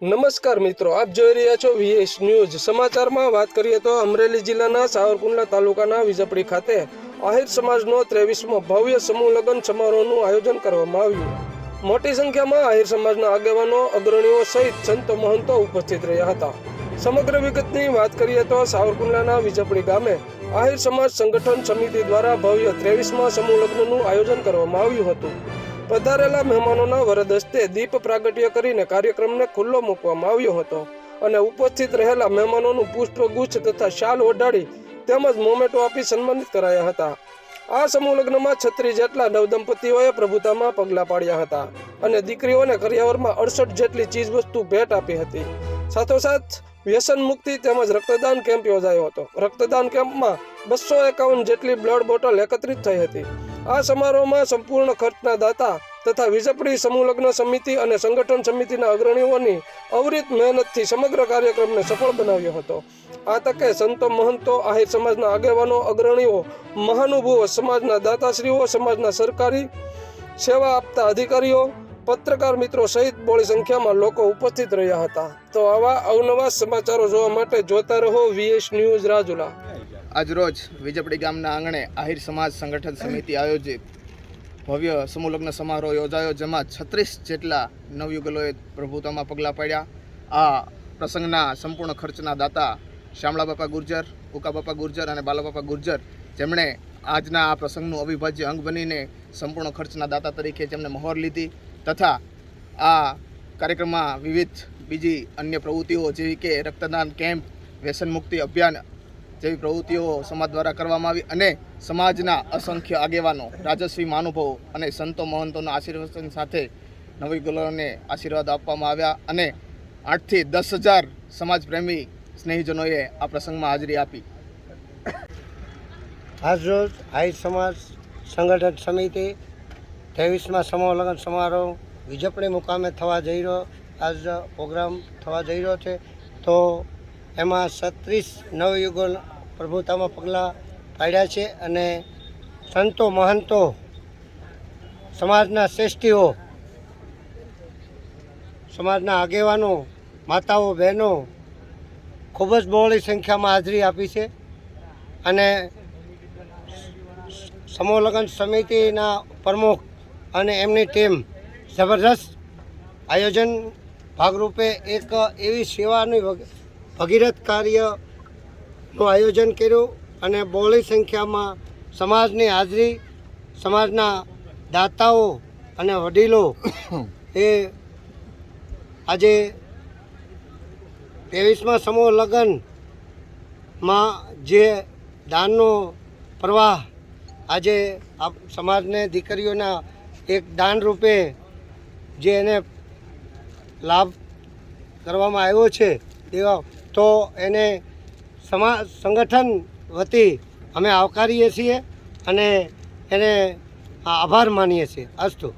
નમસ્કાર મિત્રો, આપ જોઈ રહ્યા છો વીએસ ન્યૂઝ સમાચારમાં વાત કરીએ તો અમરેલી જિલ્લાના સાવરકુંડલા તાલુકાના વિજપડી ખાતે આહિર સમાજનો ત્રેવીસમો ભવ્ય સમૂહ લગ્ન સમારોહનું આયોજન કરવામાં આવ્યું. મોટી સંખ્યામાં આહિર સમાજના આગેવાનો, અગ્રણીઓ સહિત સંતો મહંતો ઉપસ્થિત રહ્યા હતા. સમગ્ર વિગતની વાત કરીએ તો સાવરકુંડલાના વિજપડી ગામે આહિર સમાજ સંગઠન સમિતિ દ્વારા ભવ્ય ત્રેવીસમા સમૂહ લગ્નનું આયોજન કરવામાં આવ્યું હતું. પધારેલા મહેમાનોના વરદ હસ્તે દીપ પ્રાગટ્ય કરીને કાર્યક્રમને ખુલ્લો મૂકવામાં આવ્યો હતો અને ઉપસ્થિત રહેલા મહેમાનોનું પુષ્પગુચ્છ તથા શાલ ઓઢાડી તેમજ મોમેટો આપી સન્માનિત કરાયા હતા. આ સમૂહ લગ્નમાં છત્રીસ જેટલા નવદંપતીઓએ પ્રભુતામાં પગલાં પાડ્યા હતા અને દીકરીઓને કરિયાવરમાં અડસઠ જેટલી ચીજવસ્તુ ભેટ આપી હતી. સાથોસાથ, વ્યસન મુક્તિ તેમજ રક્તદાન કેમ્પ યોજાયો હતો. રક્તદાન કેમ્પમાં બસો એકાવન જેટલી બ્લડ બોટલ એકત્રિત થઈ હતી. આ સમારોહમાં સંપૂર્ણ ખર્ચના દાતા તથા વિજપડી સમૂહ લગ્ન સમિતિ અને સંગઠન સમિતિના અગ્રણીઓની અવિરત મહેનતથી સમગ્ર કાર્યક્રમને સફળ બનાવ્યો હતો. આ તકે સંતો મહંતો, આહિર સમાજના આગેવાનો, અગ્રણીઓ મહાનુભવો સમાજના દાતાશ્રીઓ, સમાજના સરકારી સેવા આપતા અધિકારીઓ, પત્રકાર મિત્રો સહિત બોળી સંખ્યામાં લોકો ઉપસ્થિત રહ્યા હતા. તો આવા અવનવા સમાચારો જોવા માટે જોતા રહો વીએસ ન્યૂઝ રાજુલા. આજરોજ વિજપડી ગામના આંગણે આહિર સમાજ સંગઠન સમિતિ આયોજિત ભવ્ય સમૂહલગ્ન સમારોહ યોજાયો, જેમાં છત્રીસ જેટલા નવયુગલોએ પ્રભુતામાં પગલાં પાડ્યા. આ પ્રસંગના સંપૂર્ણ ખર્ચના દાતા શ્યામળા બાપા ગુર્જર ઉકા બાપા ગુર્જર અને બાલાબાપા ગુર્જર, જેમણે આજના આ પ્રસંગનું અવિભાજ્ય અંગ બનીને સંપૂર્ણ ખર્ચના દાતા તરીકે જેમણે મહોર લીધી, તથા આ કાર્યક્રમમાં વિવિધ બીજી અન્ય પ્રવૃત્તિઓ જેવી કે રક્તદાન કેમ્પ, વ્યસન મુક્તિ અભિયાન જેવી પ્રવૃત્તિઓ સમાજ દ્વારા કરવામાં આવી અને સમાજના અસંખ્ય આગેવાનો રાજસ્વી મહાનુભાવો અને સંતો મહંતોના આશીર્વાદ સાથે નવી ગુલોને આશીર્વાદ આપવામાં આવ્યા અને આઠથી દસ હજાર સમાજપ્રેમી સ્નેહીજનોએ આ પ્રસંગમાં હાજરી આપી. આજરોજ આઈ સમાજ સંગઠન સમિતિ ત્રેવીસમાં સમૂહ સમારોહ વિજપણી મુકામે થવા જઈ રહ્યો આજ પ્રોગ્રામ થવા જઈ રહ્યો છે. તો એમાં છત્રીસ નવયુગો પ્રભુતામાં પગલાં પાડ્યા છે અને સંતો મહંતો સમાજના શ્રેષ્ઠીઓ, સમાજના આગેવાનો, માતાઓ, બહેનો ખૂબ જ બહોળી સંખ્યામાં હાજરી આપી છે અને સમોલગ્ન સમિતિના પ્રમુખ અને એમની ટીમ જબરદસ્ત આયોજન ભાગરૂપે એક એવી સેવાની ભગીરથ કાર્યનું આયોજન કર્યું અને બહોળી સંખ્યામાં સમાજની હાજરી, સમાજના દાતાઓ અને વડીલો એ આજે ત્રેવીસમાં સમૂહ લગ્નમાં જે દાનનો પ્રવાહ આજે આપ સમાજને દીકરીઓના એક દાન રૂપે જે એને લાભ કરવામાં આવ્યો છે, એવા તો એને સમા સંગઠન વતી અમે આવકારીએ છીએ અને એને આભાર માનીએ છીએ. અસ્તુ.